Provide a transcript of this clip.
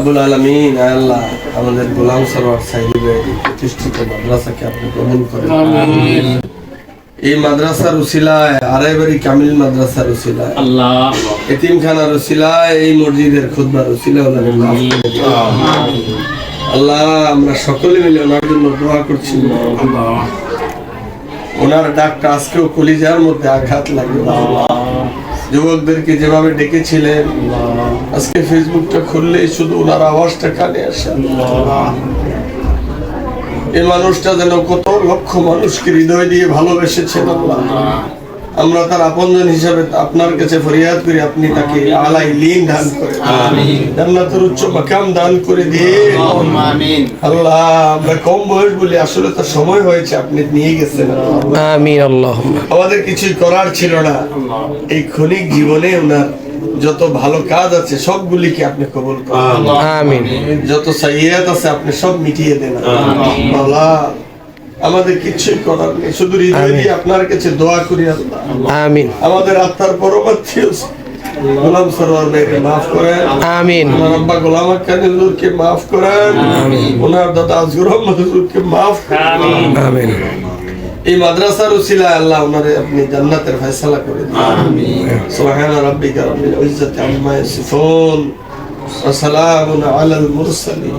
আবুল আলমিন আল্লাহ আমাদের গোলাম সরোয়ার সাহিবের প্রতিষ্ঠিত মাদ্রাসাকে আপনি কবুল করেন। এই মাদ্রাসার উসিলায় আড়াইবাড়ি কামিল মাদ্রাসার উসিলায় আল্লাহ। এতিমখানার উসিলায় এই মসজিদের খুদবার উসিলা আল্লাহ আমরা সকলে মিলে ওনার জন্য দোয়া করছি। ওনার ডাকটা আজকেও কলিজার মধ্যে আঘাত লাগে যুবকদেরকে যেভাবে ডেকেছিলেন, আজকে ফেসবুকটা খুললেই শুধু ওনার আওয়াজটা কানে আসে। এই মানুষটা যেন কত লক্ষ মানুষকে হৃদয় দিয়ে ভালোবেসেছে আল্লাহ। আমরা তার আপনজন হিসাবে আপনার কাছে ফরিয়াদ করি আপনি তাকে আলাই লিন দান করে জান্নাতের উচ্চ মাকাম দান করে দিয়ে আমিন। আল্লাহ আমরা কম বয়স বলি আসলে তার সময় হয়েছে আপনি নিয়ে গেছেন। আমিন আল্লাহ আমাদের কিছুই করার ছিল না। এই ক্ষণিক জীবনে ওনার যত ভালো কাজ আছে সবগুলিকে আপনি কবল করেন। আমিন। যত সাইয়াত আছে আপনি সব মিটিয়ে দেন। মাওলা আমাদের কিছুই করার নেই। শুধু হৃদয় দিয়ে আপনার কাছে দোয়া করি আল্লাহ। আমিন। আমাদের আত্মার পরবর্তী গোলাম সরোয়ার ভাইকে মাফ করেন। আমিন। ওনার আব্বা গোলাম আক্কানি হুজুরকে মাফ করেন। ওনার দাদা আজগুর রহমান হুজুরকে মাফ করেন। আমিন। এই মাদ্রাসার উসিলায় আল্লাহ ওনারে আপনি জান্নাতের ফয়সালা করে দিন। সুবহান রাব্বিকা রাব্বিল ইজ্জাতি আম্মা ইয়াসিফুন ওয়া সালামুন আলাল মুরসালিন।